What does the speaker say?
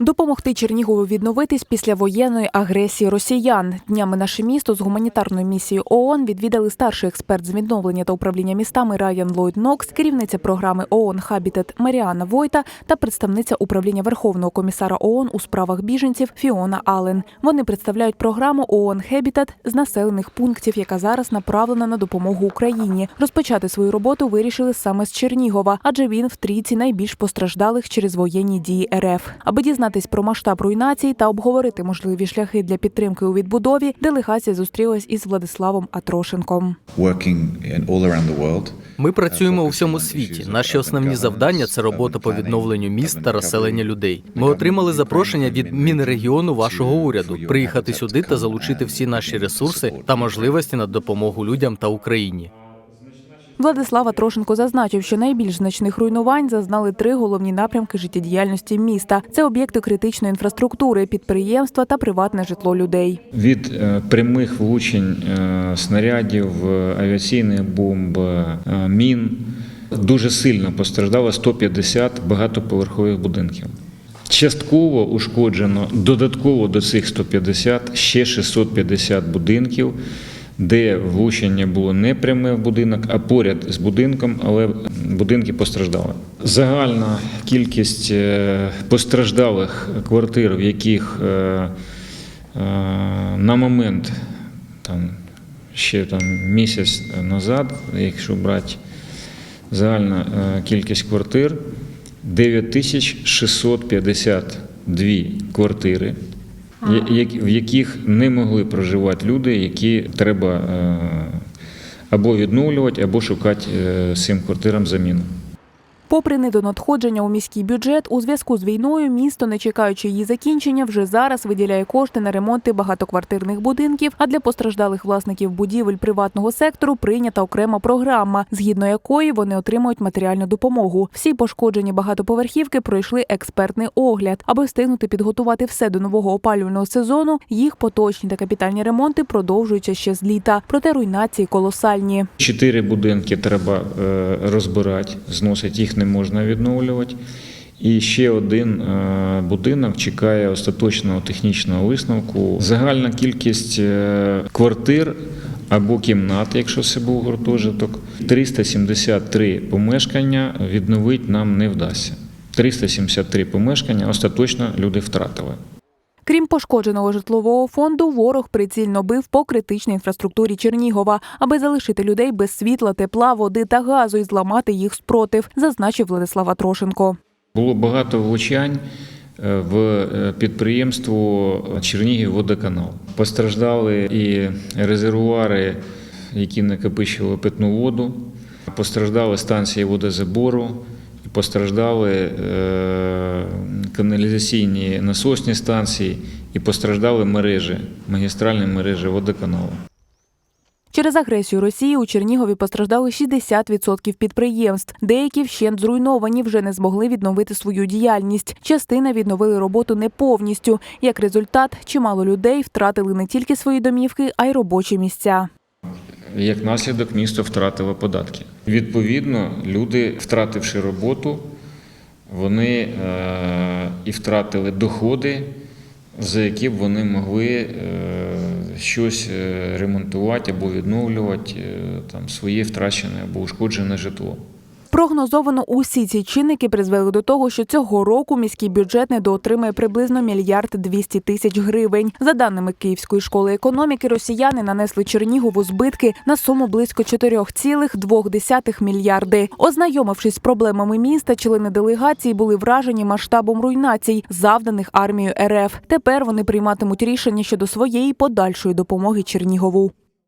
Допомогти Чернігову відновитись після воєнної агресії росіян. Днями наше місто з гуманітарною місією ООН відвідали старший експерт з відновлення та управління містами Райан Ллойд Нокс, керівниця програми ООН Хабітет Маріана Войта та представниця управління Верховного комісара ООН у справах біженців Фіона Аллен. Вони представляють програму ООН Хебітет з населених пунктів, яка зараз направлена на допомогу Україні. Розпочати свою роботу вирішили саме з Чернігова, адже він в трійці найбільш постраждалих через воєнні дії РФ. Аби дізнатись про масштаб руйнації та обговорити можливі шляхи для підтримки у відбудові, делегація зустрілась із Владиславом Атрошенком. Ми працюємо у всьому світі. Наші основні завдання це робота по відновленню міст та розселення людей. Ми отримали запрошення від Мінрегіону вашого уряду приїхати сюди та залучити всі наші ресурси та можливості на допомогу людям та Україні. Владислав Атрошенко зазначив, що найбільш значних руйнувань зазнали три головні напрямки життєдіяльності міста: це об'єкти критичної інфраструктури, підприємства та приватне житло людей. Від е, прямих влучень е, снарядів, е, авіаційних бомб, мін дуже сильно постраждало 150 багатоповерхових будинків. Частково ушкоджено додатково до цих 150 ще 650 будинків, де влучення було не пряме в будинок, а поряд з будинком, але будинки постраждали. Загальна кількість е, постраждалих квартир, в яких е, е, на момент там, ще там, місяць назад, якщо брати загальна кількість квартир, 9652 квартири, в яких не могли проживати люди, які треба е, або відновлювати, або шукати е, цим квартирам заміну. Попри недонадходження у міський бюджет, у зв'язку з війною місто, не чекаючи її закінчення, вже зараз виділяє кошти на ремонти багатоквартирних будинків. А для постраждалих власників будівель приватного сектору прийнята окрема програма, згідно якої вони отримують матеріальну допомогу. Всі пошкоджені багатоповерхівки пройшли експертний огляд, аби встигнути підготувати все до нового опалювального сезону. Їх поточні та капітальні ремонти продовжуються ще з літа. Проте руйнації колосальні. Чотири будинки треба е, розбирати, зносити їх не можна відновлювати. І ще один е, будинок чекає остаточного технічного висновку. Загальна кількість е, квартир або кімнат, якщо це був гуртожиток, 373 помешкання відновити нам не вдасться. 373 помешкання остаточно люди втратили. Крім пошкодженого житлового фонду, ворог прицільно бив по критичній інфраструктурі Чернігова, аби залишити людей без світла, тепла, води та газу і зламати їх спротив, зазначив Владислав Атрошенко. Було багато влучань е, в е, підприємство Чернігів водоканал. Постраждали і резервуари, які накопичували питну воду, постраждали станції водозабору, постраждали е, каналізаційні насосні станції, і постраждали мережі, магістральні мережі водоканалу. Через агресію Росії у Чернігові постраждали 60% підприємств. Деякі вщент зруйновані вже не змогли відновити свою діяльність. Частина відновили роботу не повністю. Як результат, чимало людей втратили не тільки свої домівки, а й робочі місця. Як наслідок місто втратило податки. Відповідно, люди, втративши роботу, вони е, і втратили доходи, за які б вони могли е, щось е, ремонтувати або відновлювати там, своє втрачене або ушкоджене житло. Прогнозовано усі ці чинники призвели до того, що цього року міський бюджет недоотримає приблизно мільярд 200 тисяч гривень. За даними Київської школи економіки, росіяни нанесли Чернігову збитки на суму близько 4,2 мільярди. Ознайомившись з проблемами міста, члени делегації були вражені масштабом руйнацій, завданих армією РФ. Тепер вони прийматимуть рішення щодо своєї подальшої допомоги Чернігову.